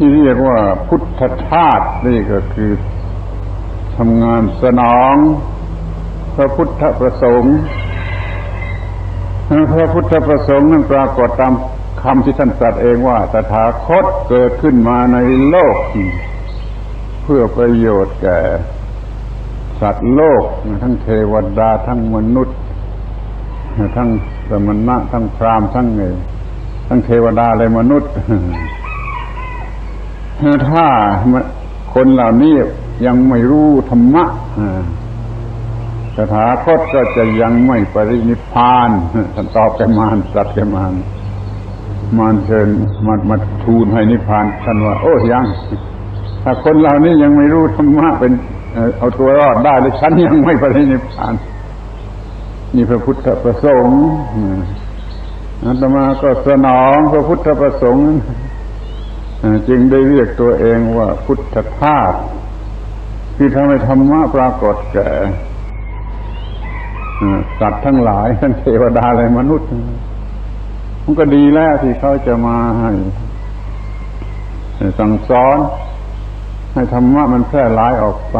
ที่เรียกว่าพุทธทาสนี่ก็คือทำงานสนอง พระพุทธประสงค์พระพุทธประสงค์นั้นปรากฏตามคำที่ท่านตรัสเองว่าตถาคตเกิดขึ้นมาในโลก เพื่อประโยชน์แก่ สัตว์โลก ทั้งเทวดาทั้งมนุษย์ ทั้งสมณะทั้งพรามทั้งไงทั้งเทวดาและมนุษย์ ถ้าคนเหล่านี้ยังไม่รู้ธรรมะสถาคตก็จะยังไม่ปรินิพานท่านตอบแกมานสัตว์แกมานมานเชิญมามาทูลให้นิพพานท่านว่า โอ้ยัง ถ้าคนเหล่านี้ยังไม่รู้ธรรมะเป็นเอาตัวรอดได้เลยฉันยังไม่ปรินิพานนี่พระพุทธประสงค์อาตมาก็สนองพระพุทธประสงค์ จึงได้เรียกตัวเองว่าพุทธทาสที่ทำให้ธรรมะปรากฏแก่สัตว์ทั้งหลายทั้งเทวดาและมนุษย์ มันก็ดีแล้วที่เขาจะมาให้สั่งสอน ให้ธรรมะมันแพร่หลายออกไป